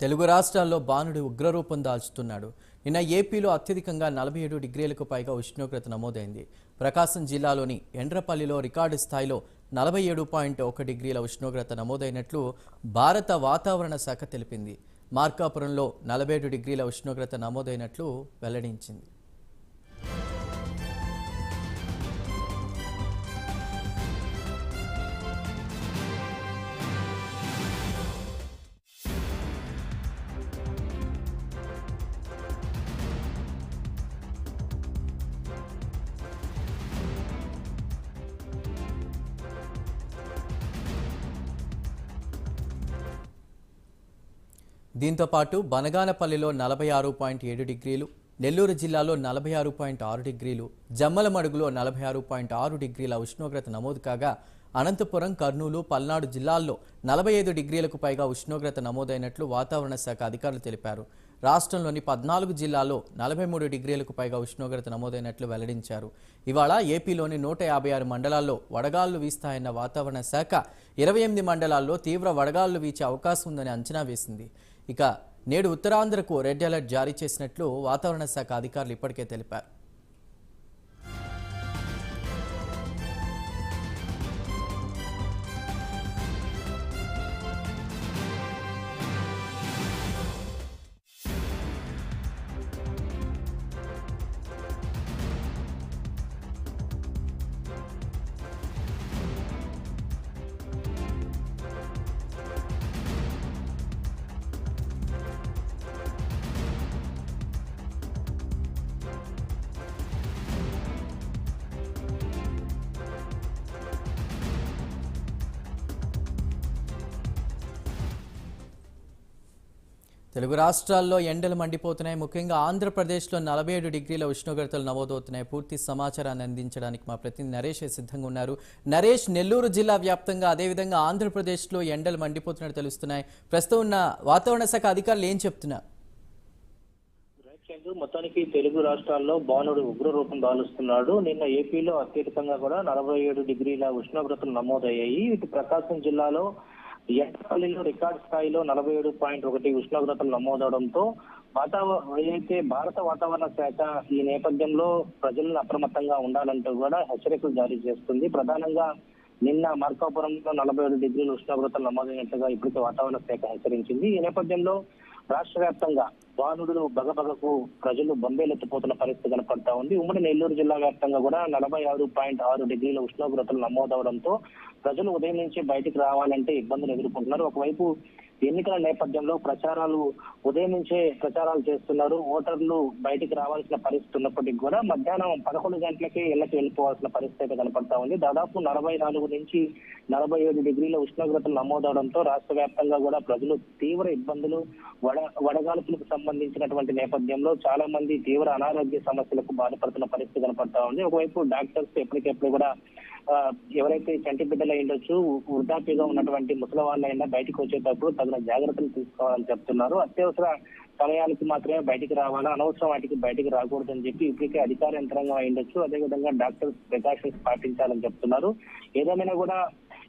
తెలుగు రాష్ట్రాల్లో బాణుడు ఉగ్రరూపం దాల్చుతున్నాడు. నిన్న ఏపీలో అత్యధికంగా నలభై ఏడు డిగ్రీలకు పైగా ఉష్ణోగ్రత నమోదైంది. ప్రకాశం జిల్లాలోని ఎండ్రపల్లిలో రికార్డు స్థాయిలో నలభై ఏడు పాయింట్ ఒక డిగ్రీల ఉష్ణోగ్రత నమోదైనట్లు భారత వాతావరణ శాఖ తెలిపింది. మార్కాపురంలో నలభై ఏడు డిగ్రీల ఉష్ణోగ్రత నమోదైనట్లు వెల్లడించింది. దీంతో పాటు బనగానపల్లిలో నలభై ఆరు పాయింట్ ఏడు డిగ్రీలు నెల్లూరు జిల్లాలో నలభై ఆరు పాయింట్ ఆరు డిగ్రీలు జమ్మలమడుగులో నలభై ఆరు పాయింట్ ఆరు డిగ్రీల ఉష్ణోగ్రత నమోదు కాగా అనంతపురం కర్నూలు పల్నాడు జిల్లాల్లో నలభై ఐదు డిగ్రీలకు పైగా ఉష్ణోగ్రత నమోదైనట్లు వాతావరణ శాఖ అధికారులు తెలిపారు. రాష్ట్రంలోని పద్నాలుగు జిల్లాల్లో నలభై మూడు డిగ్రీలకు పైగా ఉష్ణోగ్రత నమోదైనట్లు వెల్లడించారు. ఇవాళ ఏపీలోని నూట యాభై ఆరు మండలాల్లో వడగాళ్ళు వీస్తాయన్న వాతావరణ శాఖ ఇరవై ఎనిమిది మండలాల్లో తీవ్ర వడగాళ్ళు వీచే అవకాశం ఉందని అంచనా వేసింది. ఇక నేడు ఉత్తరాంధ్రకు రెడ్ అలర్ట్ జారీ చేసినట్లు వాతావరణ శాఖ అధికారులు ఇప్పటికే తెలిపారు. తెలుగు రాష్ట్రాల్లో ఎండలు మండిపోతున్నాయి. ముఖ్యంగా ఆంధ్రప్రదేశ్లో నలభై ఏడు డిగ్రీల ఉష్ణోగ్రతలు నమోదవుతున్నాయి. పూర్తి సమాచారాన్ని అందించడానికి మా ప్రతినిధి నరేష్ సిద్ధంగా ఉన్నారు. నరేష్ నెల్లూరు జిల్లా వ్యాప్తంగా అదేవిధంగా ఆంధ్రప్రదేశ్లో ఎండలు మండిపోతున్నట్టు తెలుస్తున్నాయి. ప్రస్తుతం ఉన్న వాతావరణ శాఖ అధికారులు ఏం చెప్తున్నారు? మొత్తానికి తెలుగు రాష్ట్రాల్లో బాణుడు ఉగ్ర రూపం దాలుస్తున్నాడు. నిన్న ఏపీలో అత్యధికంగా కూడా నలభై ఏడు డిగ్రీల ఉష్ణోగ్రతలు నమోదయ్యాయి. ఇటు ప్రకాశం జిల్లాలో ఎట్టపల్లిలో రికార్డ్ స్థాయిలో నలభై ఏడు పాయింట్ ఒకటి ఉష్ణోగ్రతలు నమోదవడంతో వాతావరణ ఏదైతే భారత వాతావరణ శాఖ ఈ నేపథ్యంలో ప్రజలను అప్రమత్తంగా ఉండాలంటూ కూడా హెచ్చరికలు జారీ చేస్తుంది. ప్రధానంగా నిన్న మార్కాపురంలో నలభై ఏడు డిగ్రీల ఉష్ణోగ్రతలు నమోదైనట్లుగా ఇప్పటికే వాతావరణ శాఖ హెచ్చరించింది. ఈ నేపథ్యంలో రాష్ట్ర వ్యాప్తంగా వానుడులు బగబగకు ప్రజలు బొంబేలెత్తిపోతున్న పరిస్థితి కనపడతా ఉంది. ఉమ్మడి నెల్లూరు జిల్లా వ్యాప్తంగా కూడా నలభై ఆరు పాయింట్ ఆరు డిగ్రీల ఉష్ణోగ్రతలు నమోదవడంతో ప్రజలు ఉదయం నుంచి బయటికి రావాలంటే ఇబ్బందులు ఎదుర్కొంటున్నారు. ఒకవైపు ఎన్నికల నేపథ్యంలో ప్రచారాలు ఉదయం నుంచే ప్రచారాలు చేస్తున్నారు. ఓటర్లు బయటికి రావాల్సిన పరిస్థితి ఉన్నప్పటికీ కూడా మధ్యాహ్నం పదకొండు గంటలకే ఇళ్ళకి వెళ్ళిపోవాల్సిన పరిస్థితి అయితే కనపడతా ఉంది. దాదాపు నలభై నాలుగు నుంచి నలభై ఏడు డిగ్రీల ఉష్ణోగ్రతలు నమోదవడంతో రాష్ట్ర వ్యాప్తంగా కూడా ప్రజలు తీవ్ర ఇబ్బందులు వడ వడగాల్పులకు సంబంధించినటువంటి నేపథ్యంలో చాలా మంది తీవ్ర అనారోగ్య సమస్యలకు బాధపడుతున్న పరిస్థితి కనపడతా ఉంది. ఒకవైపు డాక్టర్స్ ఎప్పటికెప్పుడు కూడా ఎవరైతే చంటి బిడ్డలు అయ్యుండొచ్చు వృద్ధాప్యగా ఉన్నటువంటి ముసలి వాళ్ళైనా బయటకు వచ్చేటప్పుడు తగిన జాగ్రత్తలు తీసుకోవాలని చెప్తున్నారు. అత్యవసర సమయానికి మాత్రమే బయటికి రావాలా. అనవసరం వాటికి బయటికి రాకూడదని చెప్పి ఇప్పటికే అధికార యంత్రాంగం అయ్యుండొచ్చు అదేవిధంగా డాక్టర్స్ ప్రికాషన్స్ పాటించాలని చెప్తున్నారు. ఏదేమైనా కూడా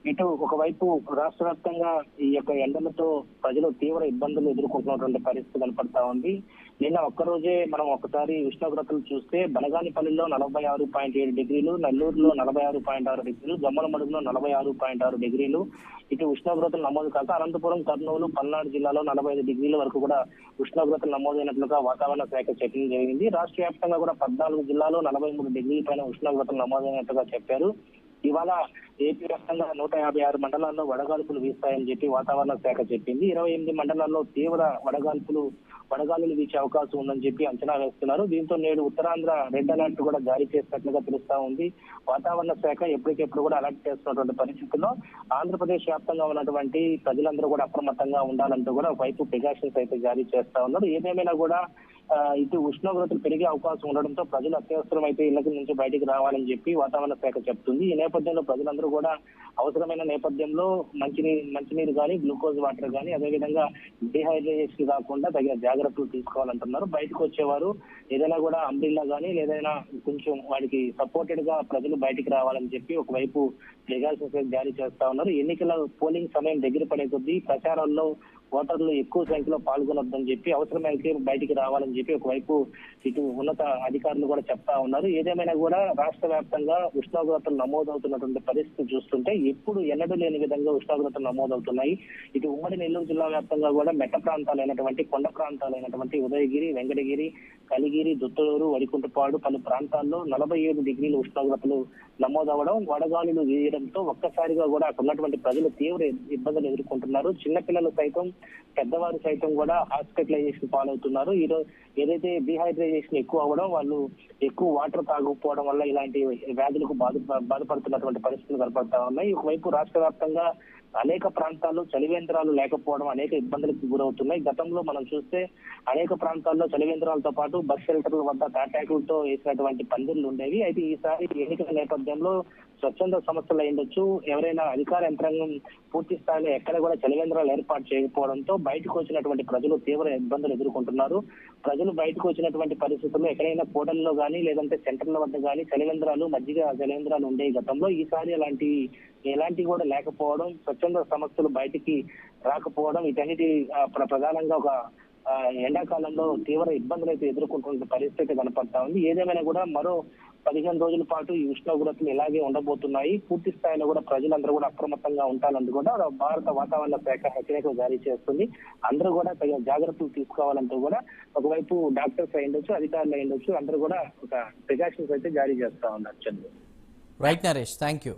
ఇటు ఒకవైపు రాష్ట్ర వ్యాప్తంగా ఈ యొక్క ఎండలతో ప్రజలు తీవ్ర ఇబ్బందులు ఎదుర్కొంటున్నటువంటి పరిస్థితి కనపడతా ఉంది. నిన్న ఒక్కరోజే మనం ఒకసారి ఉష్ణోగ్రతలు చూస్తే బనగానిపల్లిలో నలభై ఆరు పాయింట్ ఏడు డిగ్రీలు నెల్లూరులో నలభై ఆరు పాయింట్ ఆరు డిగ్రీలు జమ్మలమడుగులో నలభై ఆరు పాయింట్ ఆరు డిగ్రీలు. ఇటు ఉష్ణోగ్రతలు నమోదు కాక అనంతపురం కర్నూలు పల్నాడు జిల్లాలో నలభై ఐదు డిగ్రీల వరకు కూడా ఉష్ణోగ్రతలు నమోదైనట్లుగా వాతావరణ శాఖ చెప్పడం జరిగింది. రాష్ట్ర వ్యాప్తంగా కూడా పద్నాలుగు జిల్లాలో నలభై మూడు డిగ్రీల పైన ఉష్ణోగ్రతలు నమోదైనట్లుగా చెప్పారు. ఇవాళ ఏపీ వ్యాప్తంగా నూట యాభై ఆరు మండలాల్లో వడగాల్పులు వీస్తాయని చెప్పి వాతావరణ శాఖ చెప్పింది. ఇరవై ఎనిమిది మండలాల్లో తీవ్ర వడగాల్పులు వడగాలులు వీచే అవకాశం ఉందని చెప్పి అంచనా వేస్తున్నారు. దీంతో నేడు ఉత్తరాంధ్ర రెడ్ అలర్ట్ కూడా జారీ చేసినట్లుగా తెలుస్తా ఉంది. వాతావరణ శాఖ ఎప్పటికెప్పుడు కూడా అలర్ట్ చేస్తున్నటువంటి పరిస్థితుల్లో ఆంధ్రప్రదేశ్ వ్యాప్తంగా ఉన్నటువంటి ప్రజలందరూ కూడా అప్రమత్తంగా ఉండాలంటూ కూడా వైపు ప్రికాషన్స్ అయితే జారీ చేస్తా ఉన్నారు. ఏదేమైనా కూడా ఇటు ఉష్ణోగ్రతలు పెరిగే అవకాశం ఉండడంతో ప్రజలు అత్యవసరం అయితే ఇళ్ళకు నుంచి బయటికి రావాలని చెప్పి వాతావరణ శాఖ చెప్తుంది. ఈ నేపథ్యంలో ప్రజలందరూ కూడా అవసరమైన నేపథ్యంలో మంచినీరు మంచినీరు కానీ గ్లూకోజ్ వాటర్ కానీ అదేవిధంగా డిహైడ్రేషన్ కాకుండా తగిన జాగ్రత్తలు తీసుకోవాలంటున్నారు. బయటకు వచ్చేవారు ఏదైనా కూడా అంబ్రిల్లా కానీ ఏదైనా కొంచెం వాడికి సపోర్టెడ్గా ప్రజలు బయటికి రావాలని చెప్పి ఒకవైపు ప్రికాషన్స్ జారీ చేస్తా ఉన్నారు. ఎన్నికల పోలింగ్ సమయం దగ్గర పడే కొద్దీ ప్రచారాల్లో ఓటర్లు ఎక్కువ సంఖ్యలో పాల్గొనొద్దని చెప్పి అవసరమైతే బయటికి రావాలని చెప్పి ఒకవైపు ఇటు ఉన్నత అధికారులు కూడా చెప్తా ఉన్నారు. ఏదేమైనా కూడా రాష్ట్ర వ్యాప్తంగా ఉష్ణోగ్రతలు నమోదవుతున్నటువంటి పరిస్థితి చూస్తుంటే ఎప్పుడు ఎన్నడూ లేని విధంగా ఉష్ణోగ్రతలు నమోదవుతున్నాయి. ఇటు ఉమ్మడి నెల్లూరు జిల్లా వ్యాప్తంగా కూడా మెట్ట ప్రాంతాలైనటువంటి కొండ ప్రాంతాలైనటువంటి ఉదయగిరి వెంకటగిరి కలిగిరి దుత్తలూరు వడికుంటపాడు పలు ప్రాంతాల్లో నలభై ఏడు డిగ్రీల ఉష్ణోగ్రతలు నమోదవడం వడగాలులు వేయడంతో ఒక్కసారిగా కూడా అక్కడ ఉన్నటువంటి ప్రజలు తీవ్ర ఇబ్బందులు ఎదుర్కొంటున్నారు. చిన్నపిల్లలు సైతం పెద్దవారు సైతం కూడా హాస్పిటలైజేషన్ పాలవుతున్నారు. ఈరోజు ఏదైతే డిహైడ్రేషన్ ఎక్కువ అవ్వడం వాళ్ళు ఎక్కువ వాటర్ తాగకపోవడం వల్ల ఇలాంటి వ్యాధులకు బాధ బాధపడుతున్నటువంటి పరిస్థితులు కనపడతా ఉన్నాయి. ఒకవైపు రాష్ట్ర వ్యాప్తంగా అనేక ప్రాంతాల్లో చలివేంద్రాలు లేకపోవడం అనేక ఇబ్బందులకు గురవుతున్నాయి. గతంలో మనం చూస్తే అనేక ప్రాంతాల్లో చలివేంద్రాలతో పాటు బస్ షెల్టర్ల వద్ద తాటాకులతో వేసినటువంటి పందిర్లు ఉండేవి. అయితే ఈసారి ఎన్నికల నేపథ్యంలో స్వచ్ఛంద సంస్థలు అయ్యుండొచ్చు ఎవరైనా అధికార యంత్రాంగం పూర్తి స్థాయిలో ఎక్కడ కూడా చలివేంద్రాలు ఏర్పాటు చేయకపోవడంతో బయటకు వచ్చినటువంటి ప్రజలు తీవ్ర ఇబ్బందులు ఎదుర్కొంటున్నారు. ప్రజలు బయటకు వచ్చినటువంటి పరిస్థితుల్లో ఎక్కడైనా కూడల్లో కానీ లేదంటే సెంటర్ల వద్ద కానీ చలివేంద్రాలు మధ్యగా చలివేంద్రాలు ఉండేవి గతంలో. ఈసారి అలాంటి ఎలాంటివి కూడా లేకపోవడం స్వచ్ఛంద సంస్థలు బయటికి రాకపోవడం వీటన్నిటి ప్రధానంగా ఒక ఎండాకాలంలో తీవ్ర ఇబ్బందులు అయితే ఎదుర్కొంటున్న పరిస్థితి కనపడతా ఉంది. ఏదేమైనా కూడా మరో పదిహేను రోజుల పాటు ఈ ఉష్ణోగ్రతలు ఇలాగే ఉండబోతున్నాయి. పూర్తి స్థాయిలో కూడా ప్రజలందరూ కూడా అప్రమత్తంగా ఉండాలని కూడా భారత వాతావరణ శాఖ హెచ్చరికలు జారీ చేస్తుంది. అందరూ కూడా తగిన జాగ్రత్తలు తీసుకోవాలంటూ కూడా ఒకవైపు డాక్టర్స్ అయ్యిండొచ్చు అధికారులు అయ్యుండొచ్చు. అందరూ కూడా ఒక ప్రికాషన్స్ అయితే జారీ చేస్తా ఉన్నారు Chandra. Right Naresh thank you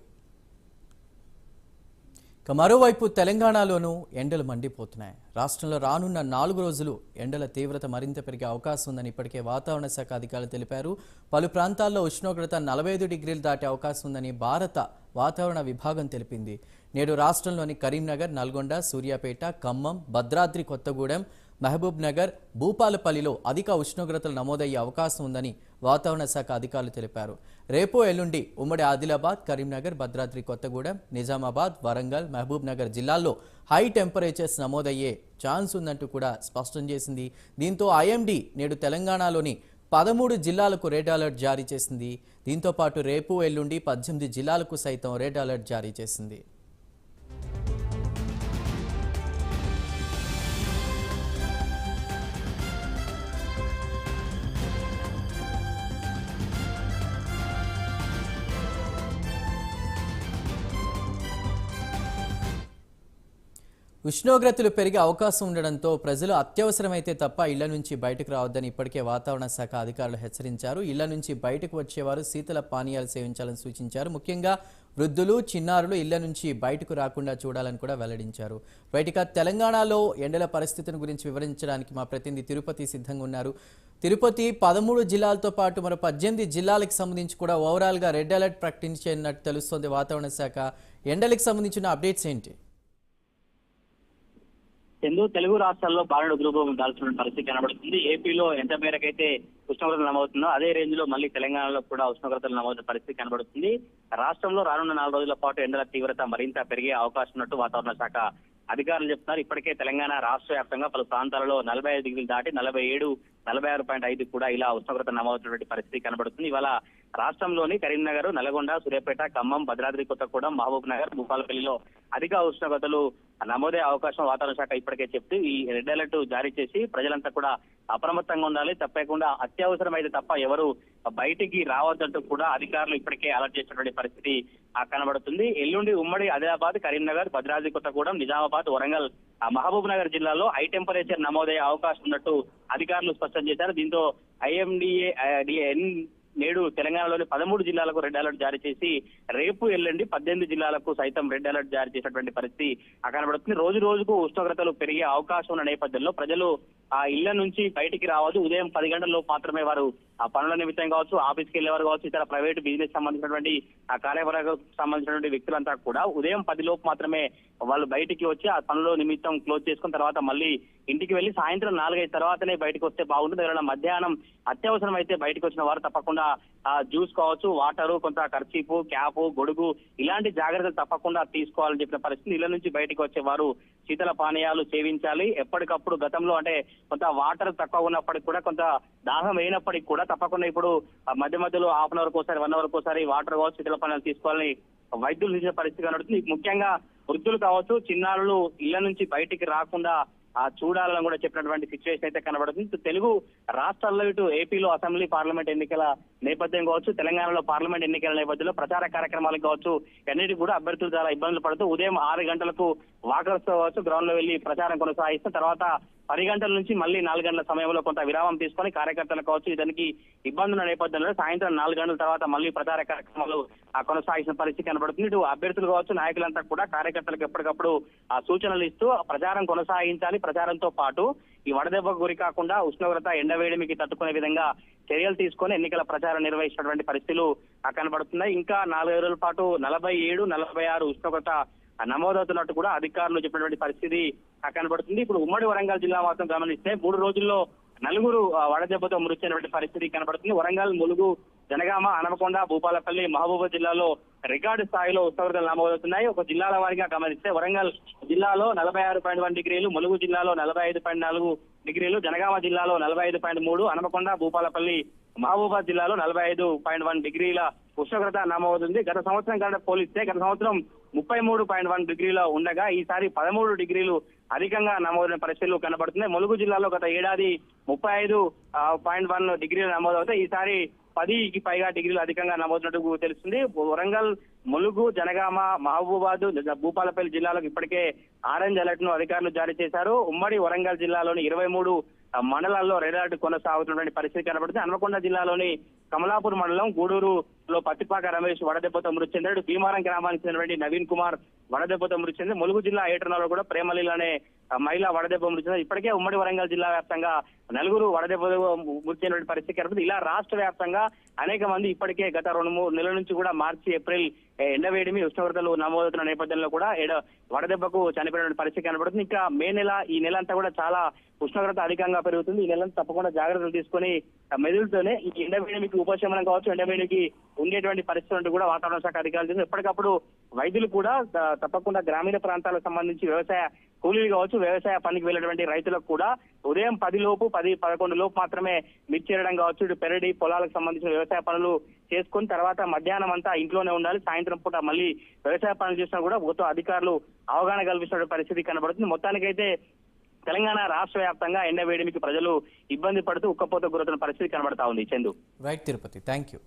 ఇక మరోవైపు తెలంగాణలోనూ ఎండలు మండిపోతున్నాయి. రాష్ట్రంలో రానున్న నాలుగు రోజులు ఎండల తీవ్రత మరింత పెరిగే అవకాశం ఉందని ఇప్పటికే వాతావరణ శాఖ అధికారులు తెలిపారు. పలు ప్రాంతాల్లో ఉష్ణోగ్రత నలభై ఐదు డిగ్రీలు దాటే అవకాశం ఉందని భారత వాతావరణ విభాగం తెలిపింది. నేడు రాష్ట్రంలోని కరీంనగర్ నల్గొండ సూర్యాపేట ఖమ్మం భద్రాద్రి కొత్తగూడెం మహబూబ్ నగర్ భూపాలపల్లిలో అధిక ఉష్ణోగ్రతలు నమోదయ్యే అవకాశం ఉందని వాతావరణ శాఖ అధికారులు తెలిపారు. రేపు ఎల్లుండి ఉమ్మడి ఆదిలాబాద్ కరీంనగర్ భద్రాద్రి కొత్తగూడెం నిజామాబాద్ వరంగల్ మహబూబ్ నగర్ జిల్లాల్లో హై టెంపరేచర్స్ నమోదయ్యే ఛాన్స్ ఉందంటూ కూడా స్పష్టం చేసింది. దీంతో ఐఎండీ నేడు తెలంగాణలోని పదమూడు జిల్లాలకు రెడ్ అలర్ట్ జారీ చేసింది. దీంతో పాటు రేపు ఎల్లుండి పద్దెనిమిది జిల్లాలకు సైతం రెడ్ అలర్ట్ జారీ చేసింది. ఉష్ణోగ్రతలు పెరిగే అవకాశం ఉండడంతో ప్రజలు అత్యవసరమైతే తప్ప ఇళ్ళ నుంచి బయటకు రావద్దని ఇప్పటికే వాతావరణ శాఖ అధికారులు హెచ్చరించారు. ఇళ్ళ నుంచి బయటకు వచ్చేవారు శీతల పానీయాలు సేవించాలని సూచించారు. ముఖ్యంగా వృద్ధులు చిన్నారులు ఇళ్ళ నుంచి బయటకు రాకుండా చూడాలని కూడా వెల్లడించారు. బయటగా తెలంగాణలో ఎండల పరిస్థితిని గురించి వివరించడానికి మా ప్రతినిధి తిరుపతి సిద్ధంగా ఉన్నారు. తిరుపతి పదమూడు జిల్లాలతో పాటు మరో పద్దెనిమిది జిల్లాలకు సంబంధించి కూడా ఓవరాల్గా రెడ్ అలర్ట్ ప్రకటించినట్టు తెలుస్తోంది వాతావరణ శాఖ. ఎండలకు సంబంధించిన అప్డేట్స్ ఏంటి? ఎందుకు తెలుగు రాష్ట్రాల్లో బాలుడు గ్రూపం దాల్చిన పరిస్థితి కనబడుతుంది? ఏపీలో ఎంత మేరకైతే ఉష్ణోగ్రతలు నమోదుతుందో అదే రేంజ్లో మళ్ళీ తెలంగాణలో కూడా ఉష్ణోగ్రతలు నమోదు పరిస్థితి కనబడుతుంది. రాష్ట్రంలో రానున్న నాలుగు రోజుల పాటు ఎండల తీవ్రత మరింత పెరిగే అవకాశం ఉన్నట్టు వాతావరణ శాఖ అధికారులు చెప్తున్నారు. ఇప్పటికే తెలంగాణ రాష్ట్ర వ్యాప్తంగా పలు ప్రాంతాలలో నలభై ఐదు డిగ్రీలు దాటి నలభై ఏడు నలభై ఆరు పాయింట్ ఐదు కూడా ఇలా ఉష్ణోగ్రత నమోదైనటువంటి పరిస్థితి కనబడుతుంది. ఇవాళ రాష్ట్రంలోని కరీంనగర్ నల్గొండ సూర్యాపేట ఖమ్మం భద్రాద్రి కొత్తగూడెం మహబూబ్ నగర్ భూపాలపల్లిలో అధిక ఉష్ణోగ్రతలు నమోదే అవకాశం వాతావరణ శాఖ ఇప్పటికే చెప్తూ ఈ రెడ్ అలర్ట్ జారీ చేసి ప్రజలంతా కూడా అప్రమత్తంగా ఉండాలి. తప్పకుండా అత్యవసరమైతే తప్ప ఎవరు బయటికి రావద్దంటూ కూడా అధికారులు ఇప్పటికే అలర్ట్ చేసినటువంటి పరిస్థితి ఆ, కనబడుతుంది. ఎల్లుండి ఉమ్మడి ఆదిలాబాద్ కరీంనగర్ భద్రాద్రి కొత్తగూడెం నిజామాబాద్ వరంగల్ మహబూబ్ నగర్ జిల్లాలో హై టెంపరేచర్ నమోదయ్యే అవకాశం ఉన్నట్టు అధికారులు స్పష్టం చేశారు. దీంతో ఐఎండిఏ నేడు తెలంగాణలోని పదమూడు జిల్లాలకు రెడ్ అలర్ట్ జారీ చేసి రేపు ఎల్లుండి పద్దెనిమిది జిల్లాలకు సైతం రెడ్ అలర్ట్ జారీ చేసినటువంటి పరిస్థితి కనబడుతుంది రోజు రోజుకు ఉష్ణోగ్రతలు పెరిగే అవకాశం ఉన్న నేపథ్యంలో ప్రజలు ఆ ఇళ్ళ నుంచి బయటికి రావద్దు. ఉదయం పది గంటల్లో మాత్రమే వారు ఆ పనుల నిమిత్తం కావచ్చు ఆఫీస్కి వెళ్ళేవారు కావచ్చు ఇతర ప్రైవేట్ బిజినెస్ సంబంధించినటువంటి ఆ కార్యవర్గకు సంబంధించినటువంటి వ్యక్తులంతా కూడా ఉదయం పది లోపు మాత్రమే వాళ్ళు బయటికి వచ్చి ఆ పనుల నిమిత్తం క్లోజ్ చేసుకున్న తర్వాత మళ్ళీ ఇంటికి వెళ్ళి సాయంత్రం నాలుగైదు తర్వాతనే బయటకు వస్తే బాగుంటుంది. ఎవరైనా మధ్యాహ్నం అత్యవసరం అయితే బయటకు వచ్చిన వారు తప్పకుండా జ్యూస్ కావచ్చు వాటర్ కొంత ఖర్చీపు క్యాప్ గొడుగు ఇలాంటి జాగ్రత్తలు తప్పకుండా తీసుకోవాలని చెప్పిన పరిస్థితి. ఇళ్ళ నుంచి బయటకు వచ్చేవారు శీతల పానీయాలు సేవించాలి. ఎప్పటికప్పుడు గతంలో అంటే కొంత వాటర్ తక్కువ ఉన్నప్పటికి కూడా కొంత దాహం అయినప్పటికి కూడా తప్పకుండా ఇప్పుడు మధ్య మధ్యలో హాఫ్ అన్ అవర్ ఒకసారి వన్ అవర్ ఒకసారి వాటర్ కావచ్చు శీతల పానీయాలు తీసుకోవాలని వైద్యులు చేసిన పరిస్థితి కనబడుతుంది. ముఖ్యంగా వృద్ధులు కావచ్చు చిన్నారులు ఇళ్ళ నుంచి బయటికి రాకుండా చూడాలని కూడా చెప్పినటువంటి సిచ్యువేషన్ అయితే కనబడుతుంది. తెలుగు రాష్ట్రాల్లో ఇటు ఏపీలో అసెంబ్లీ పార్లమెంట్ ఎన్నికల నేపథ్యం కావచ్చు తెలంగాణలో పార్లమెంట్ ఎన్నికల నేపథ్యంలో ప్రచార కార్యక్రమాలకు కావచ్చు అన్నిటి కూడా అభ్యర్థులు చాలా ఇబ్బందులు పడుతూ ఉదయం ఆరు గంటలకు వాకర్స్ కావచ్చు గ్రౌండ్లో వెళ్ళి ప్రచారం కొనసాగిస్తూ తర్వాత పది గంటల నుంచి మళ్ళీ నాలుగు గంటల సమయంలో కొంత విరామం తీసుకొని కార్యకర్తలు కావచ్చు ఇతనికి ఇబ్బందుల నేపథ్యంలో సాయంత్రం నాలుగు గంటల తర్వాత మళ్ళీ ప్రచార కార్యక్రమాలు కొనసాగిన పరిస్థితి కనబడుతుంది. ఇటు అభ్యర్థులు కావచ్చు నాయకులంతా కూడా కార్యకర్తలకు ఎప్పటికప్పుడు ఆ సూచనలు ఇస్తూ ప్రచారం కొనసాగించాలి. ప్రచారంతో పాటు ఈ వడదెబ్బకు గురి కాకుండా ఉష్ణోగ్రత ఎండవేడిమికి తట్టుకునే విధంగా చర్యలు తీసుకొని ఎన్నికల ప్రచారం నిర్వహించినటువంటి పరిస్థితులు కనబడుతున్నాయి. ఇంకా నాలుగు రోజుల పాటు నలభై ఏడు నలభై ఆరు ఉష్ణోగ్రత నమోదవుతున్నట్టు కూడా అధికారులు చెప్పినటువంటి పరిస్థితి కనబడుతుంది. ఇప్పుడు ఉమ్మడి వరంగల్ జిల్లా మాత్రం గమనిస్తే మూడు రోజుల్లో నలుగురు ఆ, వడదెబ్బతో మృతి చెందినటువంటి పరిస్థితి కనబడుతుంది. వరంగల్ ములుగు జనగామ అనమకొండ భూపాలపల్లి మహబూబా జిల్లాలో రికార్డు స్థాయిలో ఉష్ణోగ్రతలు నమోదవుతున్నాయి. ఒక జిల్లాల వారిగా గమనిస్తే వరంగల్ జిల్లాలో నలభై ఆరు పాయింట్ వన్ డిగ్రీలు ములుగు జిల్లాలో నలభై ఐదు పాయింట్ నాలుగు డిగ్రీలు జనగామ జిల్లాలో నలభై ఐదు పాయింట్ మూడు అనమకొండ భూపాలపల్లి మహబూబాద్ జిల్లాలో నలభై ఐదు పాయింట్ వన్ డిగ్రీల ఉష్ణోగ్రత నమోదవుతుంది. గత సంవత్సరం కంటే పోలిస్తే గత సంవత్సరం ముప్పై మూడు పాయింట్ వన్ డిగ్రీలో ఉండగా ఈసారి పదమూడు డిగ్రీలు అధికంగా నమోదైన పరిస్థితులు కనబడుతున్నాయి. ములుగు జిల్లాలో గత ఏడాది ముప్పై ఐదు పాయింట్ వన్ డిగ్రీలు నమోదవుతాయి ఈసారి పదికి పైగా డిగ్రీలు అధికంగా నమోదున్నట్టు తెలుస్తుంది. వరంగల్ ములుగు జనగామ మహబూబాద్ భూపాలపల్లి జిల్లాలకు ఇప్పటికే ఆరెంజ్ అలర్ట్ను అధికారులు జారీ చేశారు. ఉమ్మడి వరంగల్ జిల్లాలోని ఇరవై మూడు మండలాల్లో రెడ్ అలర్ట్ కొనసాగుతున్నటువంటి పరిస్థితి కనబడుతుంది. హనుమకొండ జిల్లాలోని కమలాపూర్ మండలం గూడూరులో పత్తిపాక రమేష్ వడదెబ్బతో మృతి చెందాడు. భీమారం గ్రామానికి చెందినటువంటి నవీన్ కుమార్ వడదెబ్బతో మృతి చెంది ములుగు జిల్లా ఏటర్నాలో కూడా ప్రేమలీల అనే మహిళ వడదెబ్బ మృతి ఇప్పటికే ఉమ్మడి వరంగల్ జిల్లా వ్యాప్తంగా నలుగురు వడదెబ్బ మృతి పరిస్థితి కనబడుతుంది ఇలా రాష్ట్ర వ్యాప్తంగా అనేక మంది ఇప్పటికే గత రెండు మూడు నెలల నుంచి కూడా మార్చి ఏప్రిల్ ఎండవేడిమి ఉష్ణోగ్రతలు నమోదవుతున్న నేపథ్యంలో కూడా ఎడ వడదెబ్బకు చనిపోయిన పరిస్థితి కనబడుతుంది ఇంకా మే నెల ఈ నెల అంతా కూడా చాలా ఉష్ణోగ్రత అధికంగా పెరుగుతుంది ఈ నెలంతా తప్పకుండా జాగ్రత్తలు తీసుకొని మెదులుతోనే ఈ ఎండవేడిమికి ఉపశమనం కావచ్చు ఎండవేడికి ఉండేటువంటి పరిస్థితులు కూడా వాతావరణ శాఖ అధికారులు చేశారు. ఎప్పటికప్పుడు వైద్యులు కూడా తప్పకుండా గ్రామీణ ప్రాంతాలకు సంబంధించి వ్యవసాయ కూలీలు కావచ్చు వ్యవసాయ పనికి వెళ్ళినటువంటి రైతులకు కూడా ఉదయం పది లోపు పది పదకొండు లోపు మాత్రమే మిర్చేయడం కావచ్చు ఇటు పెరడి పొలాలకు సంబంధించిన వ్యవసాయ పనులు చేసుకుని తర్వాత మధ్యాహ్నం అంతా ఇంట్లోనే ఉండాలి. సాయంత్రం పూట మళ్ళీ వ్యవసాయ పనులు చేసినా కూడా ప్రభుత్వ అధికారులు అవగాహన కల్పిస్తున్న పరిస్థితి కనబడుతుంది. మొత్తానికైతే తెలంగాణ రాష్ట్ర వ్యాప్తంగా ఎండ వేడిమికి ప్రజలు ఇబ్బంది పడుతూ ఉక్కపోత గురవుతున్న పరిస్థితి కనబడతా ఉంది. Chandu. Right Tirupati. Thank you